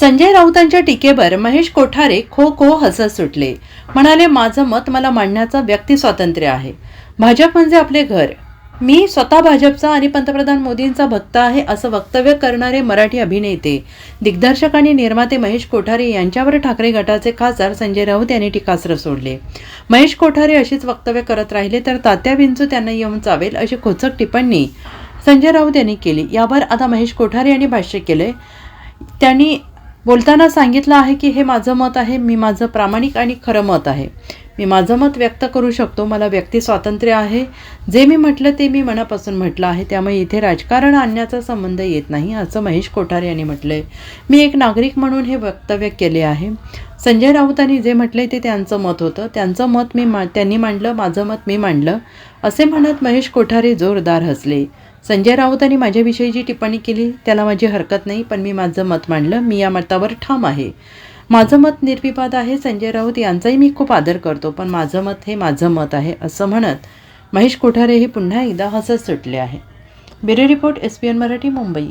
संजय राऊतांच्या टीकेवर महेश कोठारे खो खो हसत सुटले. म्हणाले माझं मत मला मांडण्याचं व्यक्ती स्वातंत्र्य आहे. भाजप म्हणजे आपले घर. मी स्वतः भाजपचा आणि पंतप्रधान मोदींचा भक्त आहे असं वक्तव्य करणारे मराठी अभिनेते दिग्दर्शक आणि निर्माते महेश कोठारे यांच्यावर ठाकरे गटाचे खासदार संजय राऊत यांनी टीकास्त्र सोडले. महेश कोठारे अशीच वक्तव्य करत राहिले तर तात्या विंचू त्यांना येऊन चावेल अशी खोचक टिप्पणी संजय राऊत यांनी केली. यावर आता महेश कोठारे यांनी भाष्य केले त्यांनी बोलताना सांगितलं आहे की हे माझं मत आहे मी माझं प्रामाणिक आणि खरं मत आहे. मी माझं मत व्यक्त करू शकतो मला व्यक्ती स्वातंत्र्य आहे. जे मी म्हटलं ते मी मनापासून म्हटलं आहे. त्यामुळे इथे राजकारण आणण्याचा संबंध येत नाही असं महेश कोठारे यांनी म्हटलंय. मी एक नागरिक म्हणून हे वक्तव्य केले आहे. संजय राऊतांनी जे म्हटले ते त्यांचं मत होतं. त्यांचं मत मी मा त्यांनी मांडलं माझं मत मी मांडलं असे म्हणत महेश कोठारे जोरदार हसले. संजय राऊतांनी माझ्याविषयी जी टिप्पणी केली त्याला माझी हरकत नाही पण मी माझं मत मांडलं. मी या मतावर ठाम आहे. माझं मत निर्विवाद आहे संजय राऊत यांचाही मी खूप आदर करतो पण माझं मत हे माझं मत आहे असं म्हणत महेश कोठारे हे पुन्हा एकदा हसत सुटले आहे. Bureau report S P N Marathi Mumbai.